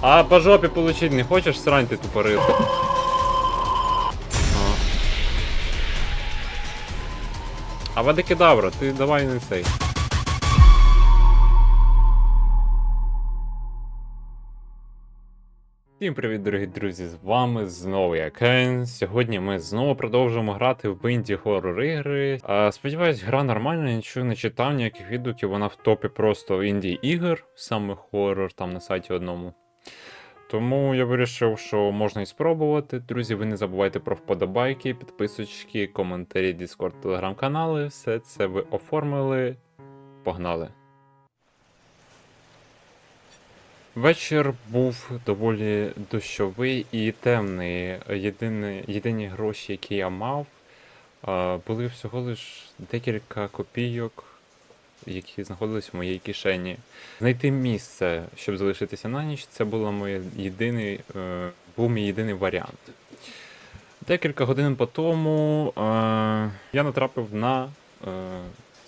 А по жопі получить не хочеш срань ти тупорив. А Вадикедавра, ти давай не цей. Всім привіт, дорогі друзі! З вами знову я Кен. Сьогодні ми знову продовжуємо грати в інді хоррор ігри. Сподіваюсь, гра нормальна, нічого не читав, ніяких відгуків, вона в топі просто інді ігор, саме хоррор, там на сайті одному. Тому я вирішив, що можна і спробувати. Друзі, ви не забувайте про вподобайки, підписочки, коментарі, Discord, телеграм-канали. Все це ви оформили. Погнали! Вечір був доволі дощовий і темний. Єдині, єдині гроші, які я мав, були всього лиш декілька копійок, які знаходились в моїй кишені. Знайти місце, щоб залишитися на ніч, це було моє єдиний, е, був мій єдиний варіант. Декілька годин по тому е, я натрапив на е,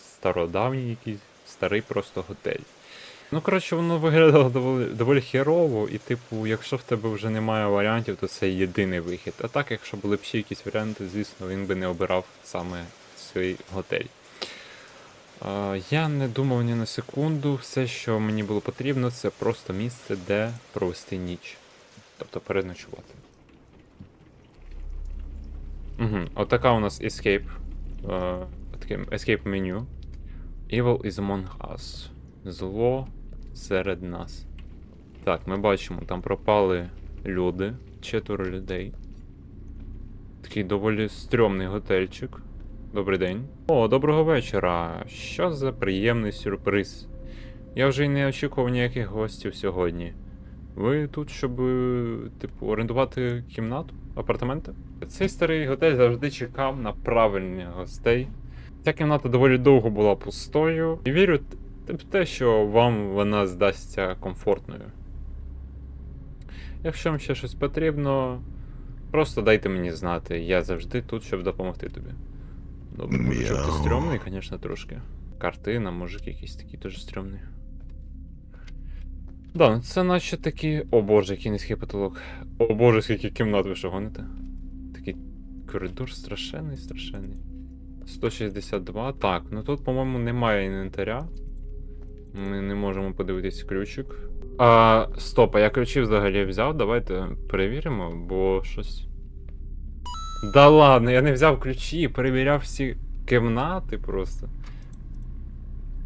стародавній якийсь старий просто готель. Ну, коротше, воно виглядало доволі, доволі херово, і, типу, якщо в тебе вже немає варіантів, то це єдиний вихід. А так, якщо були б ще якісь варіанти, звісно, він би не обирав саме свій готель. Я не думав ні на секунду, все, що мені було потрібно, це просто місце, де провести ніч. Тобто переночувати. Угу. Отака у нас escape. Е, таке escape меню. Evil is among us. Зло серед нас. Так, ми бачимо, там пропали люди, четверо людей. Такий доволі стрьомний готельчик. Добрий день. О, доброго вечора. Що за приємний сюрприз. Я вже й не очікував ніяких гостів сьогодні. Ви тут, щоб, е, типу, орендувати кімнату, апартаменти? Цей старий готель завжди чекав на правильних гостей. Ця кімната доволі довго була пустою. І вірю в те, що вам вона здасться комфортною. Якщо вам ще щось потрібно, просто дайте мені знати. Я завжди тут, щоб допомогти тобі. Добре, мужичок, ти стрьомний, звісно, трошки. Картина, мужик якийсь такий теж стрьомний. Да, ну це наче такі. О боже, який низький потолок. О боже, скільки кімнат ви що гоните. Такий коридор страшенний, страшенний. 162. Так, ну тут, по-моєму, немає інвентаря. Ми не можемо подивитись ключик. А, стоп, а я ключі взагалі взяв. Давайте перевіримо, бо щось. Да ладно, я не взяв ключі, перевіряв всі кімнати просто.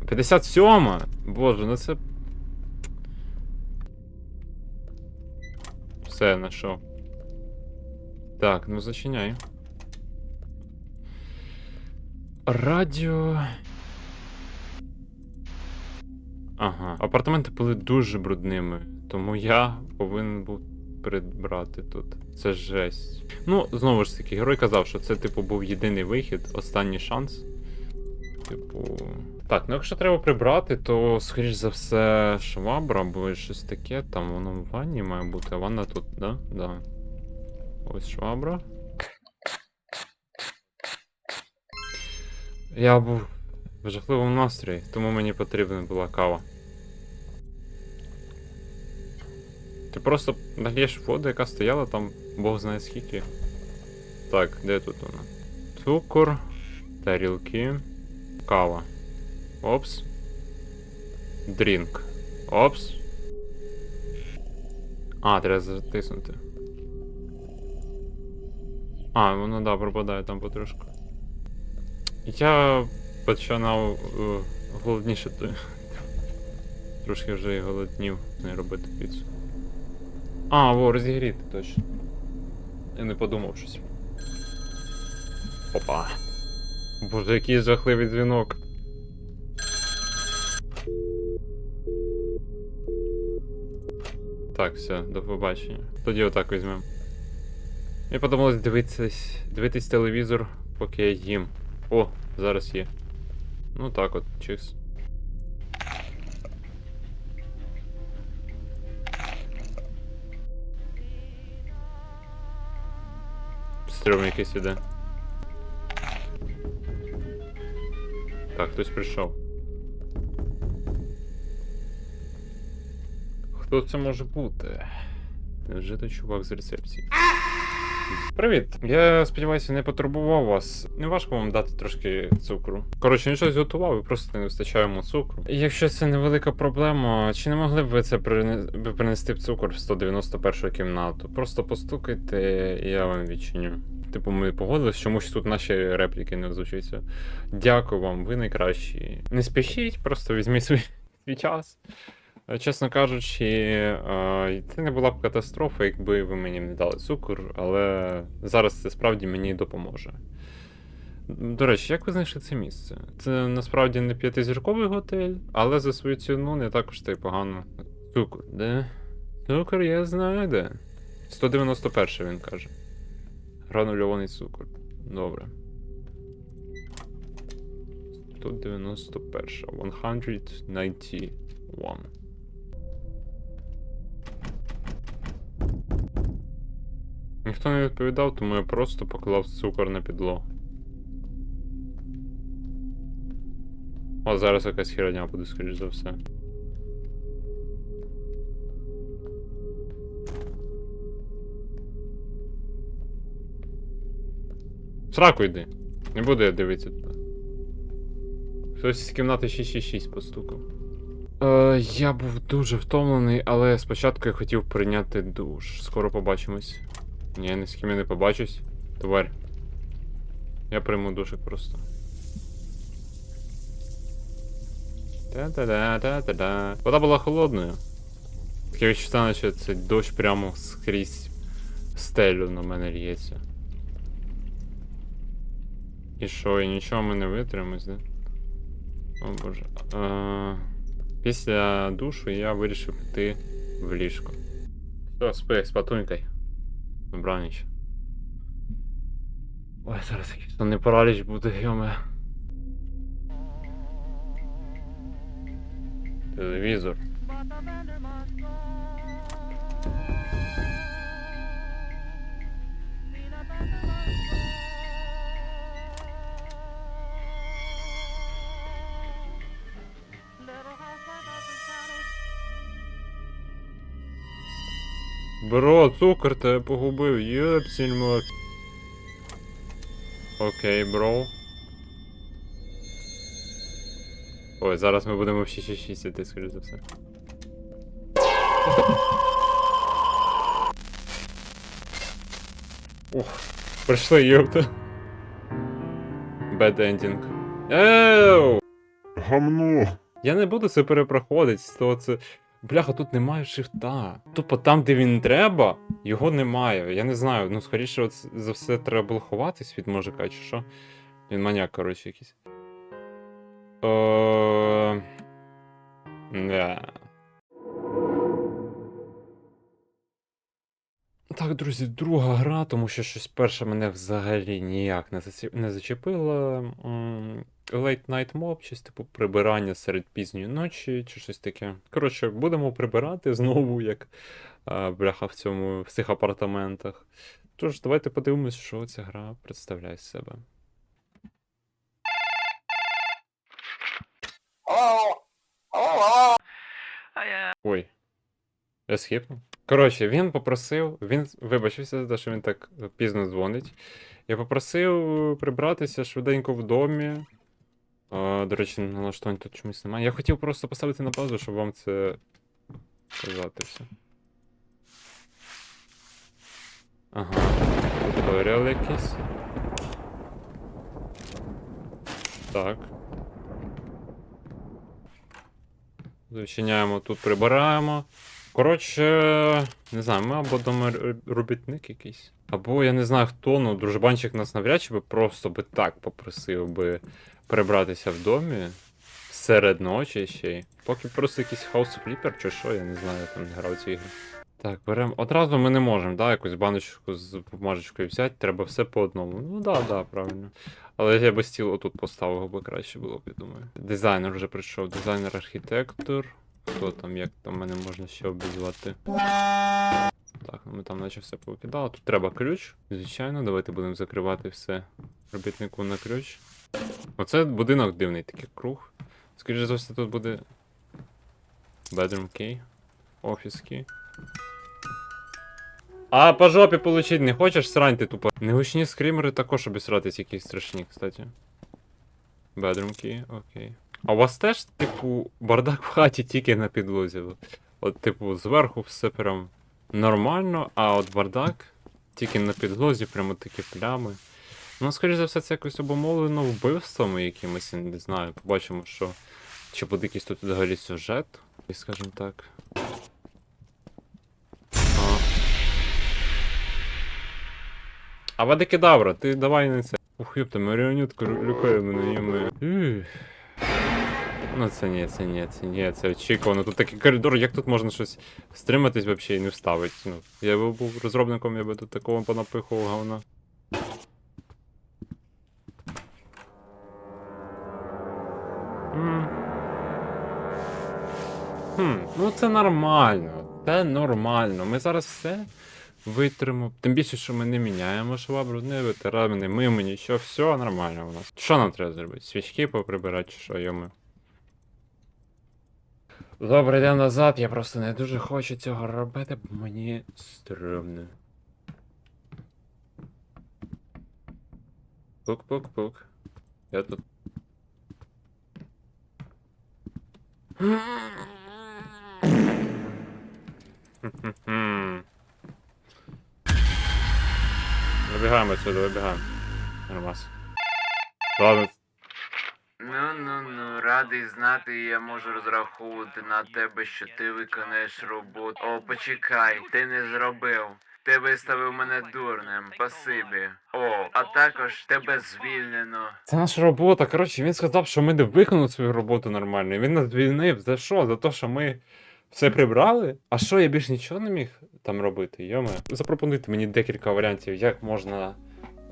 57! Боже, ну це. Все, знайшов. Так, ну зачиняй. Радіо. Ага. Апартаменти були дуже брудними, тому я повинен був прибрати тут. Це жесть. Ну, знову ж таки, герой казав, що це, типу, був єдиний вихід, останній шанс. Типу. Так, ну якщо треба прибрати, то, скоріш за все, швабра або щось таке, там воно в ванні має бути, а ванна тут, да? Да. Ось швабра. Я був в жахливому настрої, тому мені потрібна була кава. Ти просто налієш воду, яка стояла там, бог знає скільки. Так, де тут вона? Цукор, тарілки, кава. Опс. Дрінк. Опс. А, треба затиснути. А, воно да, пропадає там потрошку. Я починав е, голоднішати. Трошки вже і голоднів не робити піцу. А, во, розігріти точно. Я не подумав щось. Опа. Боже, який жахливий дзвінок. Так, все, до побачення. Тоді отак візьмемо. Я подумалось дивитись, дивитись телевізор, поки я їм. О, зараз є. Ну так от, чикс. Стрьом якийсь іде. Так, хтось прийшов. Хто це може бути? Невже той чувак з рецепції? Привіт! Я сподіваюся, не потурбував вас. Не важко вам дати трошки цукру. Коротше, він щось готував, і просто не вистачає йому цукру. І якщо це невелика проблема, чи не могли б ви це прине- принести б цукор в 191 кімнату? Просто постукайте, і я вам відчиню. Типу, ми погодились, чомусь тут наші репліки не озвучуються. Дякую вам, ви найкращі. Не спішіть, просто візьміть свій, свій час. Е, Чесно кажучи, е, це не була б катастрофа, якби ви мені не дали цукор, але зараз це справді мені допоможе. До речі, як ви знайшли це місце? Це насправді не п'ятизірковий готель, але за свою ціну не також та й погано. Цукор, де? Цукор я знаю де. 191 він каже. Гранульований цукор. Добре. 191. 191. Ніхто не відповідав, тому я просто поклав цукор на підлогу. О, зараз якась херня буде, скоріш за все. Сраку йди. Не буду я дивитися туди. Хтось з кімнати 666 постукав. Е, я був дуже втомлений, але спочатку я хотів прийняти душ. Скоро побачимось. Ні, ні з ким я не побачусь. Тварь. Я прийму душик просто. Та-та-да-та-та-да. Вода була холодною. Таке відчуття, наче цей дощ прямо скрізь стелю на мене лється. І що, і нічого ми не витримось, да? О боже. Е, після душу я вирішив піти в ліжко. Все, спи, спатунькай. Добраніч. Ой, зараз якийсь не параліч буде, йоме. Телевізор. Бро, цукор тебе погубив, єпсільмо. Окей, бро. Ой, зараз ми будемо в 666 іти, скоріш за все. Ух, прийшли, йопта. Bad ending. Еу! Гамно. Я не буду це перепроходити, то це. Бляха, тут немає шифта. Тупо там, де він треба, його немає. Я не знаю, ну скоріше за все треба було ховатись від мужика, чи що. Він маняк, коротше, якийсь. Е... Так, друзі, друга гра, тому що щось перше мене взагалі ніяк не, заці... не зачепило. Late Night Mob, щось типу прибирання серед пізньої ночі, чи щось таке. Коротше, будемо прибирати знову, як а, бляха в цьому в цих апартаментах. Тож, давайте подивимось, що ця гра представляє з себе. Ой. Я схипнув. Коротше, він попросив, він вибачився за те, що він так пізно дзвонить. Я попросив прибратися швиденько в домі. А, до речі, налаштувань тут чомусь немає. Я хотів просто поставити на паузу, щоб вам це сказати все. Ага. Туторіал якийсь. Так. Зачиняємо тут, прибираємо. Коротше, не знаю, ми або дома робітник якийсь. Або я не знаю хто, ну дружбанчик нас навряд чи би просто би так попросив би прибратися в домі серед ночі ще й. Поки просто якийсь хаус фліпер чи що, я не знаю, я там не грав ці ігри. Так, беремо. Одразу ми не можемо, да, якусь баночку з бумажечкою взяти, треба все по одному. Ну да, да, правильно. Але я би стіл отут поставив би краще було б, я думаю. Дизайнер вже прийшов, дизайнер-архітектор. Хто там, як там мене можна ще обізвати? Так, ну ми там наче все повикидали. Тут треба ключ, звичайно, давайте будемо закривати все робітнику на ключ. Оце будинок дивний, такий круг. Скоріше за все, тут буде. Bedroom key. Офіски. А по жопі получить не хочеш срань ти тупо. Негучні скрімери також обісратись якісь страшні, кстати. Бедрумки, окей. А у вас теж, типу, бардак в хаті тільки на підлозі. От, типу, зверху все прям нормально, а от бардак тільки на підлозі, прямо такі плями. Ну, скоріш за все, це якось обумовлено вбивствами якимось, я не знаю. Побачимо, що. Чи буде якийсь тут взагалі сюжет, скажімо так. А. А Вадикедавра, ти давай не це. Ух, ёпта, маріонетка ру- мене. Ну це ні, це ні, це ні, це очікувано. Тут такий коридор, як тут можна щось стриматись взагалі і не вставити. Ну, я би був розробником, я би тут такого понапихував говна. Хм, ну це нормально. Це нормально. Ми зараз все витримемо. Тим більше, що ми не міняємо швабру, не витираємо, не мимо, нічого, все нормально у нас. Що нам треба зробити? Свічки поприбирати, що йоми? Добре, йдемо назад, я просто не дуже хочу цього робити, бо мені стрьомно. Пук-пук-пук. Я тут. Вибігаємо отсюда, вибігаємо. Нормас. Ладно. Ну ну ну, радий знати, я можу розраховувати на тебе, що ти виконаєш роботу. О, почекай, ти не зробив. Ти виставив мене дурним, спасибі. О, а також тебе звільнено. Це наша робота. Коротше, він сказав, що ми не виконали свою роботу нормально. Він нас звільнив. За що? За те, що ми все прибрали? А що, я більш нічого не міг там робити? Йоме. Запропонуйте мені декілька варіантів, як можна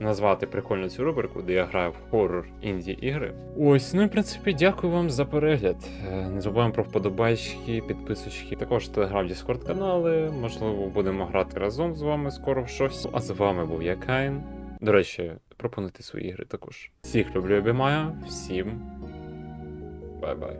назвати прикольно цю рубрику, де я граю в хоррор інді ігри. Ось, ну і в принципі, дякую вам за перегляд. Е, Не забуваємо про вподобайки, підписочки. Також телеграм Діскорд канали. Можливо, будемо грати разом з вами скоро в щось. А з вами був я Кайн. До речі, пропонуйте свої ігри також. Всіх люблю обіймаю. Всім бай-бай.